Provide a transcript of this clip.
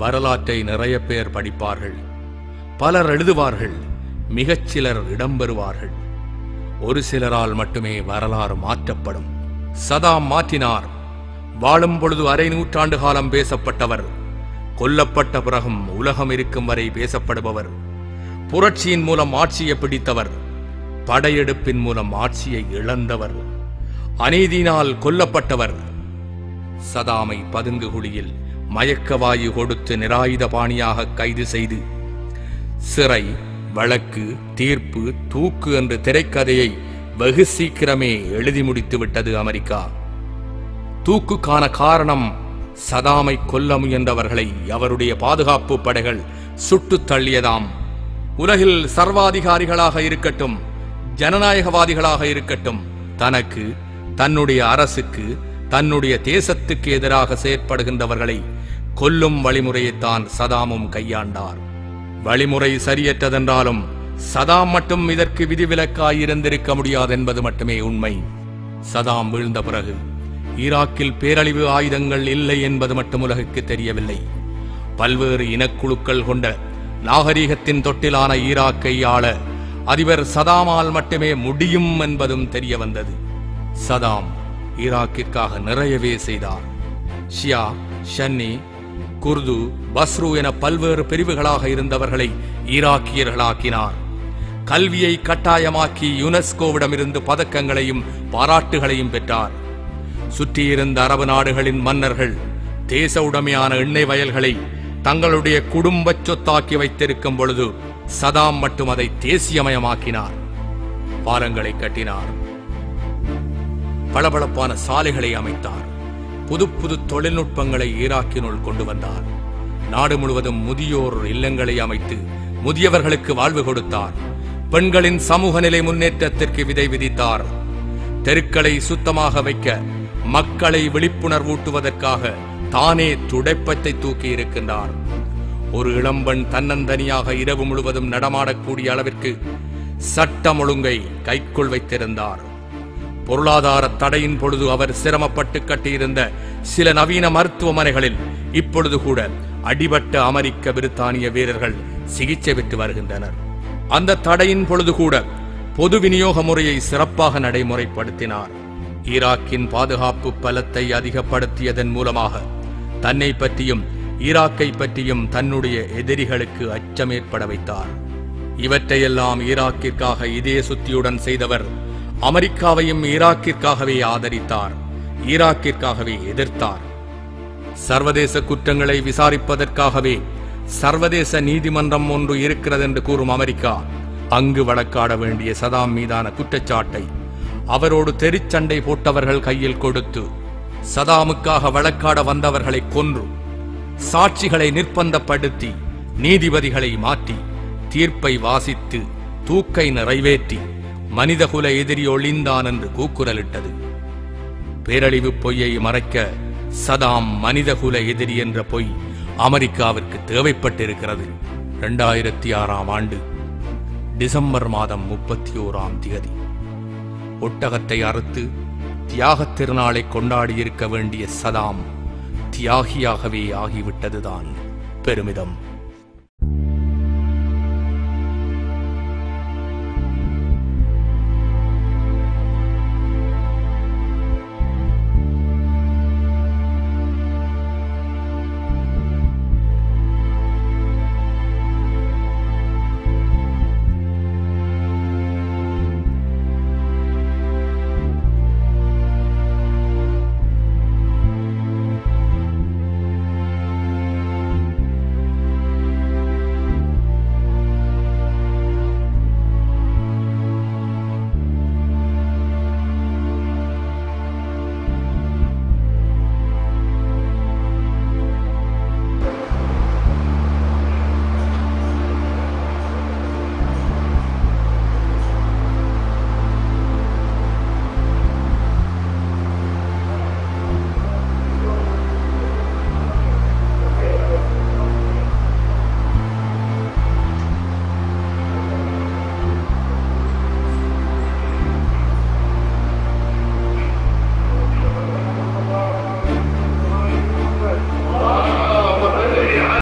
வரலாற்றை நிறைய பேர் படிப்பார்கள். பலர் எழுதுவார்கள் மிகச் சிலர் இடம்பெறுவார்கள் ஒரு சிலரால் மட்டுமே வரலாறு மாற்றப்படும். சதாம் மாற்றினார். வாழும் பொழுது அரை நூற்றாண்டு காலம் பேசப்பட்டவர். கொல்லப்பட்ட பிறகும் உலகம் இருக்கும் வரை பேசப்படுபவர். புரட்சியின் மூலம் ஆட்சியை பிடித்தவர். படையெடுப்பின் மூலம் ஆட்சியை இழந்தவர். அநீதியினால் கொல்லப்பட்டவர். சதாமை பதுங்கு குழியில் மயக்கவாயு கொடுத்து நிராயுத பாணியாக கைது செய்து சிறை வழக்கு தீர்ப்பு தூக்கு என்ற திரைக்கதையை வெகு சீக்கிரமே எழுதி முடித்து விட்டது அமெரிக்கா. தூக்குக்கான காரணம் சதாமை கொல்ல முயன்றவர்களை அவருடைய பாதுகாப்பு படைகள் சுட்டுத் தள்ளியதாம். உலகில் சர்வாதிகாரிகளாக இருக்கட்டும் ஜனநாயகவாதிகளாக இருக்கட்டும் தனக்கு தன்னுடைய அரசுக்கு தன்னுடைய தேசத்துக்கு எதிராக செயற்படுகின்றவர்களை கொல்லும் வழிமுறையைத்தான் சதாமும் கையாண்டார். வழிமுறை சரியற்றதென்றாலும் சதாம் மட்டும் இதற்கு விதிவிலக்காய் இருந்திருக்க முடியாது என்பது மட்டுமே உண்மை. சதாம் வீழ்ந்த பிறகு ஈராக்கில் பேரழிவு ஆயுதங்கள் இல்லை என்பது மட்டும் உலகுக்கு தெரியவில்லை. பல்வேறு இனக்குழுக்கள் கொண்ட நாகரீகத்தின் தொட்டிலான ஈராக்கை ஆள அதிபர் சதாமால் மட்டுமே முடியும் என்பதும் தெரிய வந்தது சதாம் ஈராக்கிற்காக நிறையவே செய்தார். ஷியா ஷன்னி குர்து பஸ்ரு என பல்வேறு பிரிவுகளாக இருந்தவர்களை ஈராக்கியர்களாக்கினார். கல்வியை கட்டாயமாக்கி யுனெஸ்கோவிடமிருந்து பதக்கங்களையும் பாராட்டுகளையும் பெற்றார். சுற்றியிருந்த அரபு நாடுகளின் மன்னர்கள் தேச உடைமையான எண்ணெய் வயல்களை தங்களுடைய குடும்ப சொத்தாக்கி வைத்திருக்கும் பொழுது சதாம் மட்டும் அதை தேசியமயமாக்கினார். பாலங்களை கட்டினார். பளபளப்பான சாலைகளை அமைத்தார். புது புது தொழில்நுட்பங்களை ஈராக்கினுள் கொண்டு வந்தார். நாடு முழுவதும் முதியோர் இல்லங்களை அமைத்து முதியவர்களுக்கு வாழ்வு கொடுத்தார். பெண்களின் சமூக நிலை முன்னேற்றத்திற்கு விதை விதித்தார். தெருக்களை சுத்தமாக வைக்க மக்களை விழிப்புணர்வூட்டுவதற்காக தானே துடைப்பத்தை தூக்கி இருக்கின்றார். ஒரு இளம்பெண் தன்னந்தனியாக இரவு முழுவதும் நடமாடக்கூடிய அளவிற்கு சட்டம் ஒழுங்கை கைக்குள் வைத்திருந்தார். பொருளாதார தடையின் பொழுது அவர் சிரமப்பட்டு கட்டியிருந்த சில நவீன மருத்துவமனைகளில் இப்பொழுது கூட அடிபட்ட அமெரிக்க பிரித்தானிய வீரர்கள் சிகிச்சை பெற்று வருகின்றனர். அந்த தடையின் பொழுது கூட பொது விநியோக முறையை சிறப்பாக நடைமுறைப்படுத்தினார். ஈராக்கின் பாதுகாப்பு பலத்தை அதிகப்படுத்தியதன் மூலமாக தன்னை பற்றியும் ஈராக்கை பற்றியும் தன்னுடைய எதிரிகளுக்கு அச்சம் ஏற்பட வைத்தார். இவற்றையெல்லாம் ஈராக்கிற்காக இதே சுத்தியுடன் செய்தவர் அமெரிக்காவையும் ஈராக்கிற்காகவே ஆதரித்தார் ஈராக்கிற்காகவே எதிர்த்தார். சர்வதேச குற்றங்களை விசாரிப்பதற்காகவே சர்வதேச நீதிமன்றம் ஒன்று இருக்கிறது என்று கூறும் அமெரிக்கா அங்கு வழக்காட வேண்டிய சதாம் மீதான குற்றச்சாட்டை அவரோடு தெருச்சண்டை போட்டவர்கள் கையில் கொடுத்து சதாமுக்காக வழக்காட வந்தவர்களை கொன்று சாட்சிகளை நிர்பந்தப்படுத்தி நீதிபதிகளை மாற்றி தீர்ப்பை வாசித்து தூக்கை நிறைவேற்றி மனிதகுல எதிரி ஒளிந்தான் என்று கூக்குரலிட்டது. பேரழிவு பொய்யை மறைக்க சதாம் மனிதகுல எதிரி என்ற பொய் அமெரிக்காவிற்கு தேவைப்பட்டிருக்கிறது. இரண்டாயிரத்தி ஆறாம் ஆண்டு டிசம்பர் மாதம் முப்பத்தி ஓராம் தேதி ஒட்டகத்தை அறுத்து தியாகத் திருநாளை கொண்டாடியிருக்க வேண்டிய சதாம் தியாகியாகவே ஆகிவிட்டதுதான் பெருமிதம்.